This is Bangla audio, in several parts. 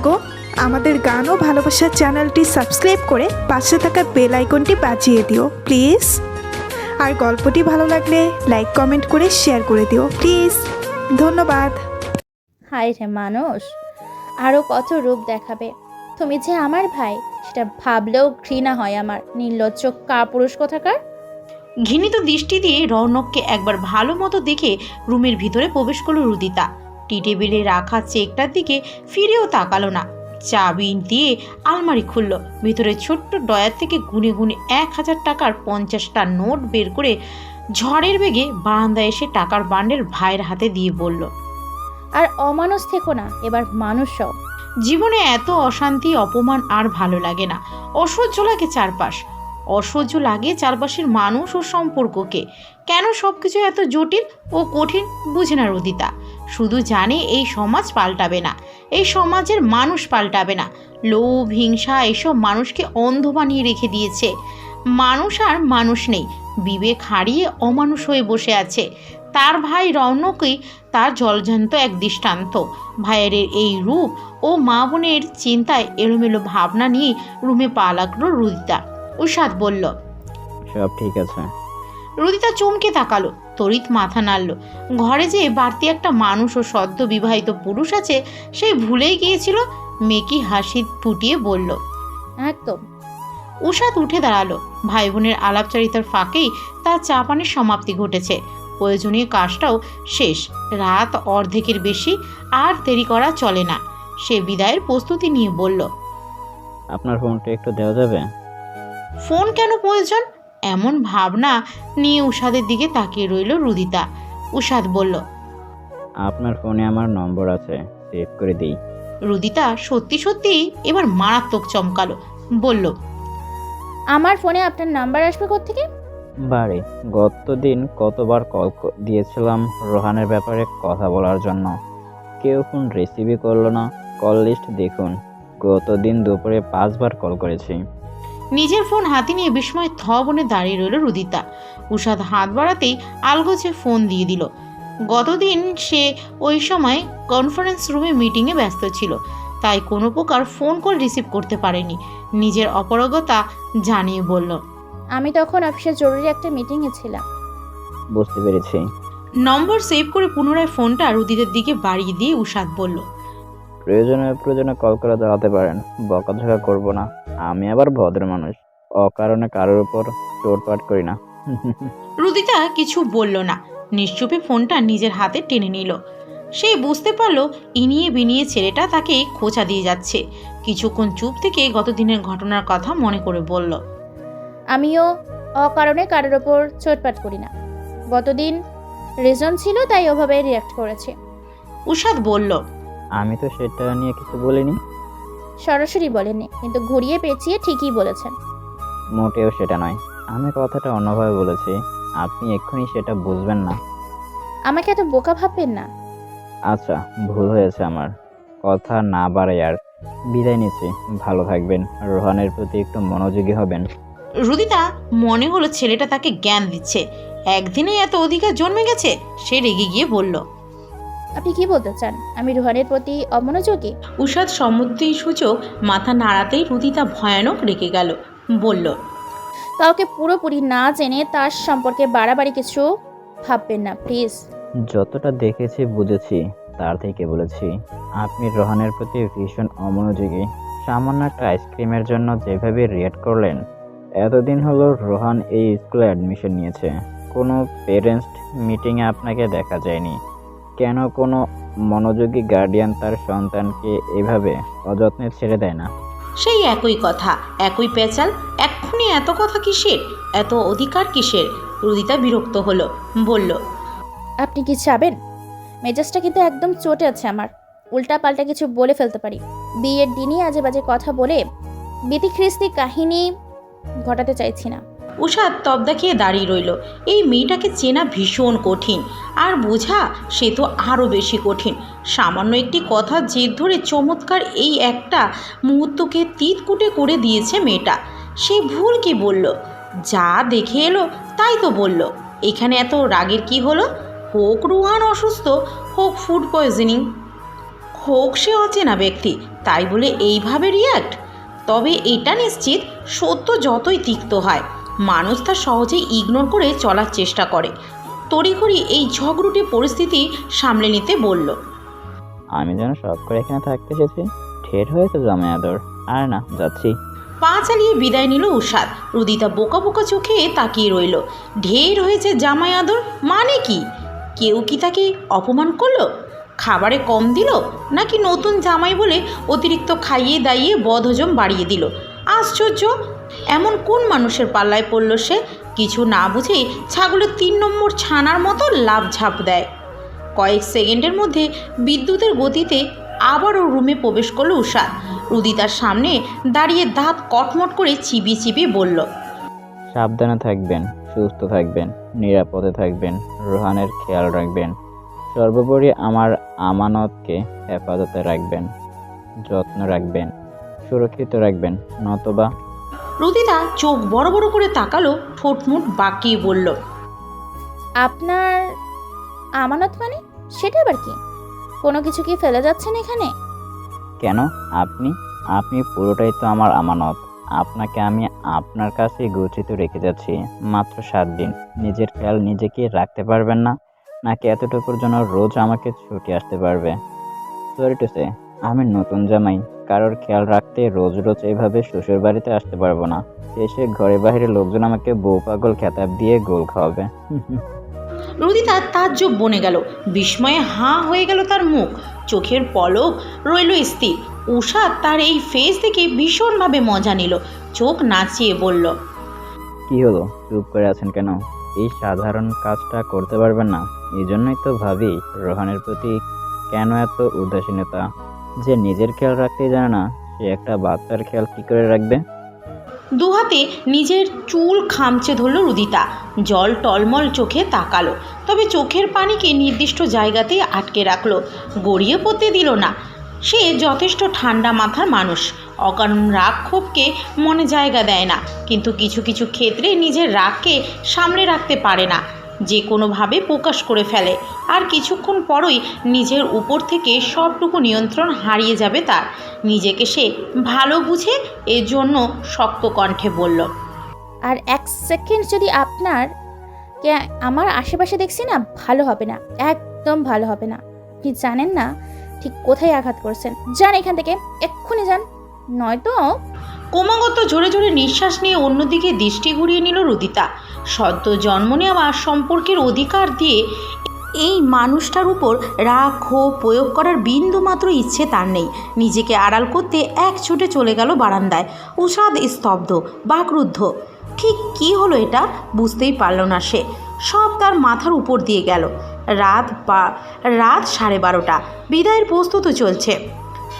লাগো আমাদের গান ও ভালোবাসার চ্যানেলটি সাবস্ক্রাইব করে পাশে থাকা বেল আইকনটি বাজিয়ে দিও প্লিজ। আর গল্পটি ভালো লাগলে লাইক কমেন্ট করে শেয়ার করে দিও প্লিজ। ধন্যবাদ। হায় রে মানুষ আরও কত রূপ দেখাবে। তুমি যে আমার ভাই সেটা ভাবলেও ঘৃণা হয় আমার নির্লজ্জ কাপুরুষ কোথাকার? ঘৃণিত দৃষ্টি দিয়ে রৌনককে একবার ভালো মতো দেখে রুমের ভিতরে প্রবেশ করল রুদিতা। টি টেবিলে রাখা চেকটার দিকে ফিরেও তাকালো না। চাবি দিয়ে আলমারি খুলল। ভিতরে ছোট্ট ডয়ার থেকে গুনে গুনে এক হাজার টাকার পঞ্চাশটা নোট বের করে ঝড়ের বেগে বারান্দায় এসে টাকার বান্ডেল ভাইয়ের হাতে দিয়ে বলল আর অমানুষ থেকো না এবার মানুষ হও। জীবনে এত অশান্তি অপমান আর ভালো লাগে না। অসহ্য লাগে চারপাশ। অসহ্য লাগে চারপাশের মানুষ ও সম্পর্ককে। কেন সব কিছু এত জটিল ও কঠিন বুঝে না রুদিতা। শুধু জানে এই সমাজ পাল্টাবে না, এই সমাজের মানুষ পাল্টাবে না। লোভ, হিংসা এসব মানুষকে অন্ধ বানিয়ে রেখে দিয়েছে। মানুষ আর মানুষ নেই, বিবেক হারিয়ে অমানুষ হয়ে বসে আছে। তার ভাই রৌনকই তার জলজান্ত এক দৃষ্টান্ত। ভাইয়ের এই রূপ ও মা বোনের চিন্তায় এলোমেলো ভাবনা নিয়ে রুমে পা লাগল রুদিতা। উষাদ বলল, সব ঠিক আছে। রুদিতা চমকে তাকালো তড়িৎ মাথা নাড়ল। ঘরে যে বাড়তি একটা মানুষ ও সদ্য বিবাহিত পুরুষ আছে সে ভুলেই গিয়েছিল মেকি হাসি ফুটিয়ে বলল একদম। উষাদ উঠে দাঁড়াল ভাই বোনের আলাপচারিতার ফাঁকেই তার চা পানির সমাপ্তি ঘটেছে। প্রয়োজনীয় কাজটাও শেষ রাত অর্ধেকের বেশি আর দেরি করা চলে না। সে বিদায়ের প্রস্তুতি নিয়ে বলল আপনার ফোনটা একটু দেওয়া যাবে? ফোন কেন প্রয়োজন? এমন ভাবনা নিয়ে উষাদের দিকে তাকিয়ে রইল রুদিতা। উষাদ বলল আপনার ফোনে আমার নম্বর আছে সেভ করে দিই। রুদিতা সত্যি সত্যি এবার মারাত্মক চমকালো বলল আমার ফোনে আপনার নাম্বার আসবে থেকে বাড়ি গত দিন কতবার কল ক- দিয়েছিলাম রোহানের ব্যাপারে কথা বলার জন্য। কেউ ফোন রিসিভই করল না কল লিস্ট দেখুন। গতদিন দুপুরে পাঁচবার কল করেছি। নিজের ফোন হাতে নিয়ে বিস্ময় থ বনে দাঁড়িয়ে রইল রুদিতা। উষাদ হাত বাড়াতেই আলগোছে ফোন দিয়ে দিল। গতদিন সে ওই সময় কনফারেন্স রুমে মিটিংয়ে ব্যস্ত ছিল তাই কোনো প্রকার ফোন কল রিসিভ করতে পারেনি। নিজের অপারগতা জানিয়ে বলল আমি তখন অফিসে জরুরি একটা মিটিংয়ে ছিলাম। বুঝতে পেরেছি। নম্বর সেভ করে পুনরায় ফোনটা রুদিদের দিকে বাড়িয়ে দিয়ে উষাদ বলল প্রয়োজনে প্রয়োজনে কল করে দাঁড়াতে পারেন বকাঝকা করব না। আমি আবার ভদ্র মানুষ। অকারণে কারোর উপর চোটপাট করি না। রুদিতা কিছু বলল না। নিশ্চুপে ফোনটা নিজের হাতে টেনে নিল। সে বুঝতে পারল ইনিয়ে বিনিয়ে ছেলেটা তাকে খোঁচা দিয়ে যাচ্ছে। কিছুক্ষণ চুপ থেকে গত দিনের ঘটনার কথা মনে করে বলল আমিও অকারণে কারোর ওপর চোটপাট করি না। গতদিন রিজন ছিল তাই ওভাবে রিয়াক্ট করেছে। উষাদ বলল আমি তো সেটা নিয়ে কিছু বলিনি। সরাসরি বলেননি কিন্তু ঘুরিয়ে পেঁচিয়ে ঠিকই বলেছেন। মোটেও সেটা নয়। আমি কথাটা অন্যভাবে বলেছি। আপনি এক্ষুনি সেটা বুঝবেন না। আমাকে এত বোকা ভাববেন না। আচ্ছা ভুল হয়েছে আমার। কথা না বাড়াই আর বিদায় নিচ্ছি। ভালো থাকবেন। রোহানের প্রতি একটু মনোযোগী হবেন। রুদিতা মনে হলো ছেলেটা তাকে জ্ঞান দিচ্ছে। একদিনেই এত অধিকার জন্মে গেছে সে রেগে গিয়ে বলল আপনি কি বলতে চান? আমি রুহানের প্রতি অমনোযোগী। উষাদ সম্মতি সূচক মাথা নাড়াতেই রুদিতা ভয়ানক রেগে গেল। বলল কাউকে পুরোপুরি না জেনে তার সম্পর্কে বাড়াবাড়ি কিছু ভাববেন না প্লিজ। যতটা দেখেছি বুঝেছি তার থেকে বলেছি আপনি রোহানের প্রতি ভীষণ অমনোযোগী। সামান্য একটা আইসক্রিমের জন্য যেভাবে রিয়েক্ট করলেন এতদিন হলো রোহান এই স্কুলে অ্যাডমিশন নিয়েছে। কোনো পেরেন্টস মিটিংয়ে আপনাকে দেখা যায়নি। কেন কোনো মনোযোগী গার্ডিয়ান তার সন্তানকে এভাবে অযত্নে ছেড়ে দেয় না? সেই একই কথা একই পেঁচাল এক্ষুনি এত কথা কিসের? এত অধিকার কিসের? রুদিতা বিরক্ত হলো বলল আপনি কি চাবেন? মেজাজটা কিন্তু একদম চটে আছে আমার। উল্টা পাল্টা কিছু বলে ফেলতে পারি। বিয়ের দিনই আজে বাজে কথা বলে বিতিখ্রিস্তি কাহিনী ঘটাতে চাইছি না। উষাদ তবদা খেয়ে দাঁড়িয়ে রইল। এই মেয়েটাকে চেনা ভীষণ কঠিন। আর বোঝা, সে তো আরও বেশি কঠিন। সামান্য একটি কথা জেদ ধরে চমৎকার এই একটা মুহূর্তকে তিতকুটে করে দিয়েছে মেয়েটা। সে ভুল কি বলল? যা দেখে এলো, তাই তো বলল। এখানে এত রাগের কি হলো? হোক রুহান অসুস্থ, হোক ফুড পয়জনিং হোক সে অচেনা ব্যক্তি, তাই বলে এইভাবে রিয়াক্ট তবে এটা নিশ্চিত সত্য যতই তিক্ত হয়। মানুষ তা সহজেই ইগনোর করে চলার চেষ্টা করে। তড়িঘড়ি এই ঝগড়ুটে পরিস্থিতি সামলে নিতে বলল। আমি যেন সব করে এখানে থাকতে এসেছি। ঠের হয়েছে জামাই আদর। আর না যাচ্ছি। পা চালিয়ে বিদায় নিল উষাদ রুদিতা বোকা বোকা চোখে তাকিয়ে রইল। ঢের হয়েছে জামাই আদর? মানে কি? কেউ কি তাকে অপমান করল? খাবারে কম দিল? নাকি নতুন জামাই বলে অতিরিক্ত খাইয়ে দাইয়ে বদহজম বাড়িয়ে দিল? আশ্চর্য! এমন কোন মানুষের পাল্লায় পড়ল সে? কিছু না বুঝেই ছাগলের তিন নম্বর ছানার মতো লাভ ঝাঁপ দেয়। কয়েক সেকেন্ডের মধ্যে বিদ্যুতের গতিতে আবারও রুমে প্রবেশ করল উষাদ রুদিতার সামনে দাঁড়িয়ে দাঁত কটমট করে চিবিয়ে চিবিয়ে বলল, সাবধানে থাকবেন, সুস্থ থাকবেন, নিরাপদে থাকবেন, রোহানের খেয়াল রাখবেন। সর্বোপরি আমার আমানতকে হেফাজতে রাখবেন, যত্ন রাখবেন, সুরক্ষিত রাখবেন, নতবা রুদিতা চোখ বড় বড় করে তাকালো ঠোঁটমুট বাঁকিয়ে বলল আপনার আমানত মানে? সেটা আবার কি? কোনো কিছু কি ফেলে যাচ্ছেন এখানে? কেন? আপনি? আপনি পুরোটাই তো আমার আমানত। আপনাকে আমি আপনার কাছে গচ্ছিত রেখে যাচ্ছি মাত্র সাত দিন। নিজের খেয়াল নিজেকে রাখতে পারবেন না? নাকি এতটুকুর জন্য রোজ আমাকে ছুটি আসতে পারবে? সরি টু সে আমি নতুন জামাই। কারোর খেয়াল রাখতে রোজ রোজ এভাবে শ্বশুর বাড়িতে আসতে পারব না। শেষে ঘরে বাইরে লোকজন আমাকে বউ পাগল খেতাব দিয়ে গোল খাওয়াবে। রুদিতা তাজ্জব বনে গেল। বিস্ময়ে হাঁ হয়ে গেল তার মুখ। চোখের পলক রইল স্থির। উষাদ তার এই ফেস দেখে ভীষণভাবে মজা নিল। চোখ নাচিয়ে বলল কি হলো? চুপ করে আছেন কেন? এই সাধারণ কাজটা করতে পারবেন না। এই জন্যই তো ভাবি রোহানের প্রতি কেন এত উদাসীনতা? যে নিজের খেয়াল রাখতে জানে না, সে একটা বাচ্চার খেয়াল কী করে রাখবে? দুহাতে নিজের চুল খামচে ধরল রুদিতা। জল টলমল চোখে তাকালো, তবে চোখের পানিকে নির্দিষ্ট জায়গাতেই আটকে রাখল। গড়িয়ে পড়তে দিল না। সে যথেষ্ট ঠান্ডা মাথার মানুষ। অকারণ রাগ ক্ষোভকে মনে জায়গা দেয় না, কিন্তু কিছু কিছু ক্ষেত্রে নিজের রাগকে সামনে রাখতে পারে না। যে কোনোভাবে প্রকাশ করে ফেলে। আর কিছুক্ষণ পরই নিজের উপর থেকে সবটুকু নিয়ন্ত্রণ হারিয়ে যাবে তার। নিজেকে সে ভালো বুঝে এর জন্য শক্ত কণ্ঠে বলল আর এক সেকেন্ড যদি আপনার আমার আশেপাশে দেখছি না ভালো হবে না একদম ভালো হবে না। আপনি জানেন না ঠিক কোথায় আঘাত করছেন। যান এখান থেকে এক্ষুনি যান নয়তো ক্রমাগত জোরে জোরে নিঃশ্বাস নিয়ে অন্যদিকে দৃষ্টি ঘুরিয়ে নিল রুদিতা। সদ্য জন্ম নেওয়া সম্পর্কের অধিকার দিয়ে এই মানুষটার উপর রাগ, ক্ষোভ প্রয়োগ করার বিন্দু মাত্র ইচ্ছে তার নেই। নিজেকে আড়াল করতে এক ছুটে চলে গেল বারান্দায়। উষাদ স্তব্ধ, বাকরুদ্ধ। ঠিক কি হলো এটা বুঝতেই পারল না সে। সব তার মাথার উপর দিয়ে গেল। রাত বা, রাত সাড়ে বারোটা। বিদায়ের প্রস্তুত চলছে।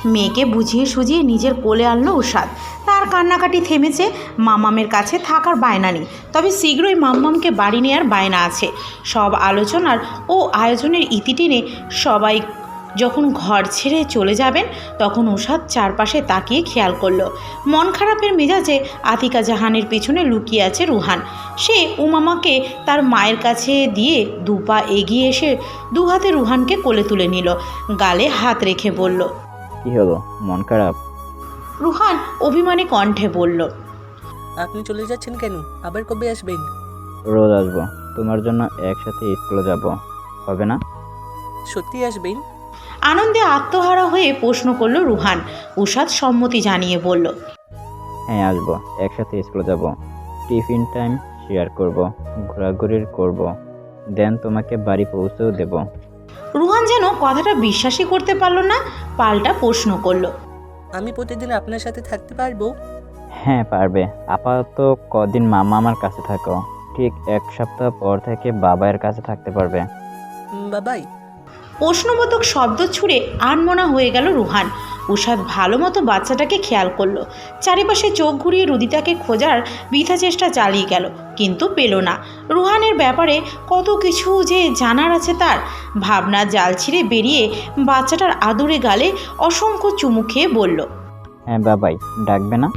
মেয়েকে বুঝিয়ে সুঝিয়ে নিজের কোলে আনলো উষাদ তার কান্নাকাটি থেমেছে মামামের কাছে থাকার বায়না নেই তবে শীঘ্রই মাম্মামকে বাড়ি নেওয়ার বায়না আছে। সব আলোচনার ও আয়োজনের ইতি টেনে সবাই যখন ঘর ছেড়ে চলে যাবেন, তখন উষাদ চারপাশে তাকিয়ে খেয়াল করল। মন খারাপের মেজাজে আতিকা জাহানের পেছনে লুকিয়ে আছে রুহান। সে উমামাকে তার মায়ের কাছে দিয়ে দু পা এগিয়ে এসে দুহাতে রুহানকে কোলে তুলে নিল। গালে হাত রেখে বলল কি হলো? মন খারাপ? রুহান অভিমানী কণ্ঠে বলল আপনি চলে যাচ্ছেন কেন? আবার কবে আসবেন? রোজ আসব। তোমার জন্য একসাথে স্কুলে যাব। হবে না? সত্যি আসবেন? আনন্দে আত্মহারা হয়ে প্রশ্ন করল রুহান। উষাদ সম্মতি জানিয়ে বলল হ্যাঁ আসব। একসাথে স্কুলে যাব। টিফিন টাইম শেয়ার করব। ঘোরাঘুরির করব। দেন তোমাকে বাড়ি পৌঁছেও দেব। রুহান যেন কথাটা বিশ্বাসই করতে পারল না পাল্টা প্রশ্ন করল। আমি প্রতিদিন আপনার সাথে থাকতে পারব? হ্যাঁ পারবে। আপাতত কদিন মামা আমার কাছে থাকো। ঠিক এক সপ্তাহ পর থেকে বাবার কাছে থাকতে পারবে। বাবাই। প্রশ্নবোধক শব্দ ছুঁড়ে আনমনা হয়ে গেল রুহান। উষাদ ভালো মতো বাচ্চাটাকে খেয়াল করল। চারিপাশে চোখ ঘুরিয়ে রুদিতাকে খোঁজার বৃথা চেষ্টা চালিয়ে গেল কিন্তু পেল না। রুহানের ব্যাপারে কত কিছু যে জানার আছে তার। ভাবনা জাল ছিঁড়ে বেরিয়ে বাচ্চাটার আদুরে গালে অসংখ্য চুমু খেয়ে বলল হ্যাঁ বাবাই ডাকবে না?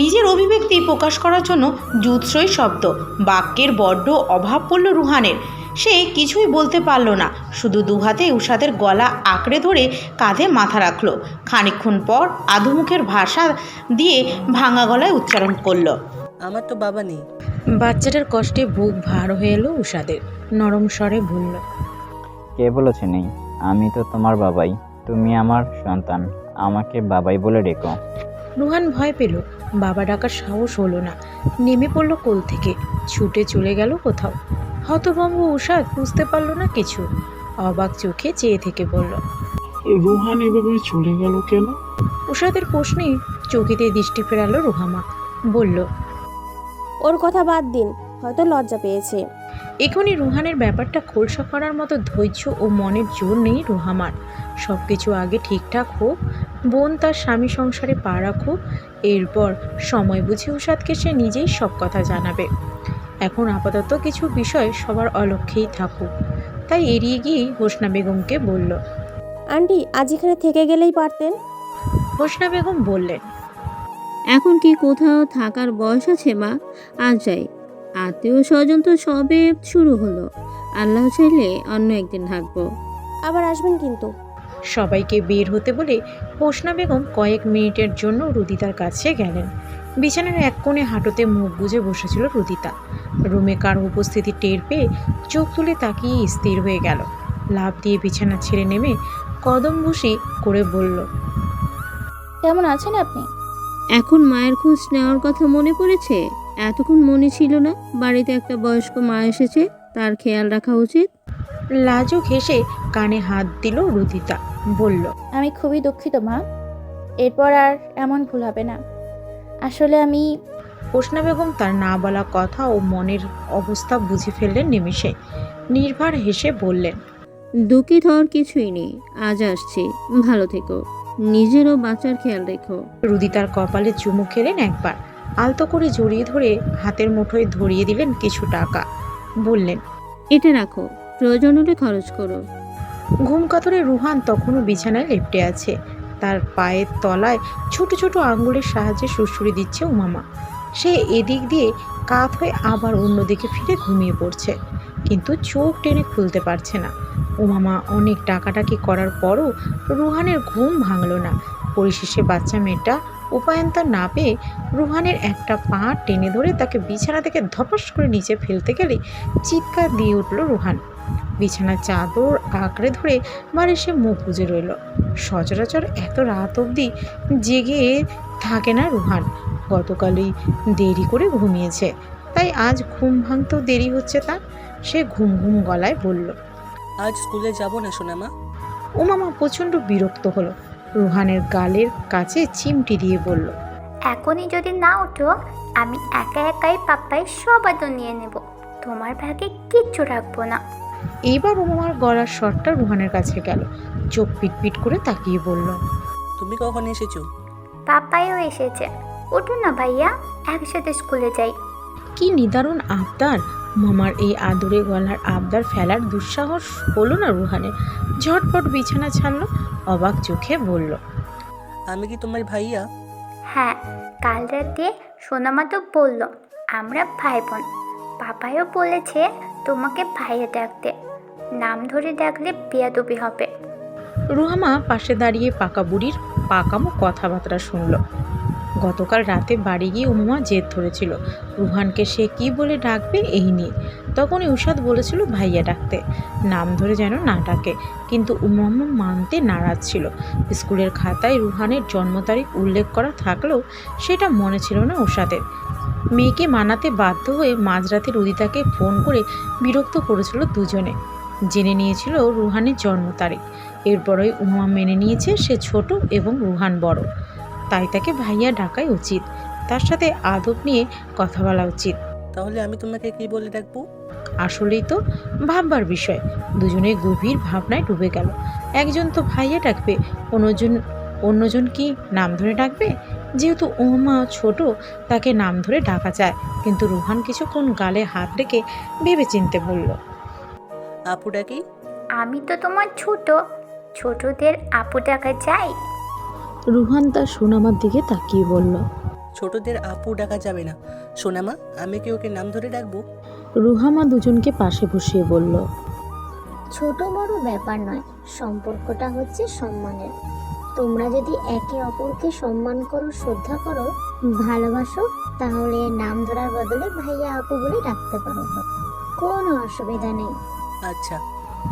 নিজের অভিব্যক্তি প্রকাশ করার জন্য জুৎসই শব্দ বাক্যের বড্ড অভাব পড়ল রুহানের। সে কিছুই বলতে পারল না। শুধু দুহাতে উষাদের গলা আঁকড়ে ধরে কাঁধে মাথা রাখল। খানিকক্ষণ পর আধুমুখের ভাষা দিয়ে ভাঙা গলায় উচ্চারণ করল। আমার তো বাবা নেই। বাচ্চাটার কষ্টে বুক ভার হয়ে এলো উষাদের নরম স্বরে বলল কে বলেছে নেই? আমি তো তোমার বাবাই। তুমি আমার সন্তান। আমাকে বাবাই বলে ডেকো। রুহান ভয় পেল। বাবা ডাকার সাহস হলো না। নেমে পড়ল কোল থেকে। ছুটে চলে গেল কোথাও। হতভম্ব উষাদ বুঝতে পারল না কিছু। অবাক চোখে চেয়ে থেকে বলল রোহান এভাবে চলে গেল কেন? উষাদের প্রশ্নে চকিতে দৃষ্টি ফেরালো রুহামা। বলল ওর কথা বাদ দিন হয়তো লজ্জা পেয়েছে। এখনই রুহানের ব্যাপারটা খোলসা করার মতো ধৈর্য ও মনের জোর নেই রুহামার। সব কিছু আগে ঠিকঠাক হোক বোন তার স্বামী সংসারে পা রাখুক এরপর সময় বুঝে উষাদকে সে নিজেই সব কথা জানাবে। এখন আপাতত কিছু বিষয় সবার অলক্ষ্যেই থাকুক। তাই এড়িয়ে গিয়েই হোসনা বেগমকে বলল আন্টি আজ এখানে থেকে গেলেই পারতেন? হোসনা বেগম বললেন এখন কি কোথাও থাকার বয়স আছে মা? আজ যাই। আত্মীয় স্বজন তো সবে শুরু হলো। আল্লাহ চাইলে অন্য একদিন থাকব। আবার আসবেন কিন্তু। সবাইকে বের হতে বলে হোসনা বেগম কয়েক মিনিটের জন্য রুদিতার কাছে গেলেন। বিছানার এক কোণে হাঁটুতে মুখ গুজে বসেছিল রুদিতা রুমে কারও উপস্থিতি টের পেয়ে চোখ তুলে তাকিয়ে স্থির হয়ে গেল। লাভ দিয়ে বিছানা ছেড়ে নেমে কদম বসি করে বলল কেমন আছেন আপনি? এখন মায়ের খোঁজ নেওয়ার কথা মনে পড়েছে? এতক্ষণ মনে ছিল না বাড়িতে একটা বয়স্ক মা এসেছে তার খেয়াল রাখা উচিত? লাজুক হেসে কানে হাত দিল রুদিতা বলল আমি খুবই দুঃখিত মা। এরপর আর এমন ভুল হবে না। আসলে আমি হোসনা বেগম তার না বলা কথা ও মনের অবস্থা বুঝে ফেললেন নিমিষে। নির্ভার হেসে বললেন দুঃখিত হওয়ার কিছুই নেই আজ আসছি ভালো থেকো। নিজেরও বাঁচার খেয়াল রেখো। রুদি তার কপালে চুমু খেলেন একবার। আলতো করে জড়িয়ে ধরে হাতের মুঠোয় ধরিয়ে দিলেন কিছু টাকা। বললেন এটা রাখো প্রয়োজন হলে খরচ করো। ঘুম কাতরে রুহান তখনও বিছানায় লেপটে আছে। তার পায়ের তলায় ছোট ছোট আঙ্গুলের সাহায্যে সুড়সুড়ি দিচ্ছে উমামা। সে এদিক দিয়ে কাত হয়ে আবার অন্যদিকে ফিরে ঘুমিয়ে পড়ছে, কিন্তু চোখ টেনে খুলতে পারছে না। উমামা অনেক টাকাটাকি করার পরও রুহানের ঘুম ভাঙল না। পরিশেষে বাচ্চা মেয়েটা উপায়ন্তর না পেয়ে রুহানের একটা পা টেনে ধরে তাকে বিছানা থেকে ধপাস করে নিচে ফেলতে গেলে চিৎকার দিয়ে উঠল রুহান। বিছানার চাদর আঁকড়ে ধরে মারে সে মুখ বুজে রইল। সচরাচর এত রাত অবধি জেগে থাকে না রুহান। গতকালই দেরি করে ঘুমিয়েছে। তাই আজ ঘুম ভাঙতেও দেরি হচ্ছে তার। সে ঘুম ঘুম গলায় বলল আজ স্কুলে যাব না সোনামা? উমামা প্রচণ্ড বিরক্ত হলো। রুহানের গালের কাছে চিমটি দিয়ে বলল এখনই যদি না ওঠো আমি একা একাই পাপ্পাই সব আদর নিয়ে নেব। তোমার ভাগে কিচ্ছু রাখব না। এইবার উমামার গলার শটটা রুহানের কাছে গেল। চোখ পিটপিট করে তাকিয়ে বলল তুমি কখন এসেছ? পাপ্পাইও এসেছে। ওঠো না ভাইয়া একসাথে স্কুলে যাই। কি নিদারুণ আবদার। মামার এই আদরে গলার আবদার ফেলার দুঃসাহস হলো না রুহানের। ঝটপট বিছানা ছাড়লো অবাক চোখে বলল আমি কি তোমার ভাইয়া? হ্যাঁ কাল রাতে সোনামা তো বলল আমরা ভাই বোন। পাপাইও বলেছে তোমাকে ভাইয়া ডাকতে। নাম ধরে ডাকলে বেয়াদবি হবে। রুহামা পাশে দাঁড়িয়ে পাকা বুড়ির পাকামো কথাবার্তা শুনল। গতকাল রাতে বাড়ি গিয়ে উমা জেদ ধরেছিল। রুহানকে সে কি বলে ডাকবে এই নিয়ে। তখনই উষাদ বলেছিল ভাইয়া ডাকতে। নাম ধরে যেন না ডাকে, কিন্তু উমামা মানতে নারাজ ছিল। স্কুলের খাতায় রুহানের জন্ম তারিখ উল্লেখ করা থাকলেও সেটা মনে ছিল না উষাদের। মেয়েকে মানাতে বাধ্য হয়ে মাঝরাতে রুদিতাকে ফোন করে বিরক্ত করেছিল দুজনে। জেনে নিয়েছিল রুহানের জন্ম তারিখ। এরপরই উমা মেনে নিয়েছে সে ছোট এবং রুহান বড়। তাই তাকে ভাইয়া ডাকাই উচিত। তার সাথে আদব নিয়ে কথা বলা উচিত। তাহলে আমি তোমাকে কি বলে ডাকবো? আসলেই তো ভাববার বিষয়। দুজনে গভীর ভাবনায় ডুবে গেল। একজন তো ভাইয়া ডাকবে অন্যজন অন্যজন কি নাম ধরে ডাকবে? যেহেতু ওমা ছোট তাকে নাম ধরে ডাকা যায়। কিন্তু রুহান কিছুক্ষণ গালে হাত রেখে ভেবে চিনতে বলল আপু ডাকি? আমি তো তোমার ছোট। ছোটদের আপু ডাকা যায়? রুহান তার সোনামার দিকে তাকিয়ে বলল ছোটদের আপু ডাকা যাবে না। সোনামা আমি কি ওকে নাম ধরে ডাকবো? রুহামা দুজনকে পাশে বসিয়ে বলল ছোট বড় ব্যাপার নয় সম্পর্কটা হচ্ছে সম্মানের। তোমরা যদি একে অপরকে সম্মান করো শ্রদ্ধা করো ভালোবাসো তাহলে নাম ধরার বদলে ভাইয়া আপু বলে ডাকতে পারো। কোনো অসুবিধা নেই। আচ্ছা।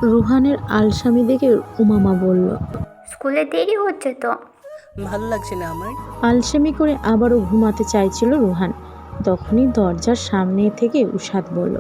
রুহানের আলসামি দেখে উমামা বলল স্কুলে দেরি হচ্ছে তো। ভালো লাগছে না আমার। আলসামি করে আবারও ঘুমাতে চাইছিল রুহান। তখনই দরজার সামনে থেকে উষাদ বলল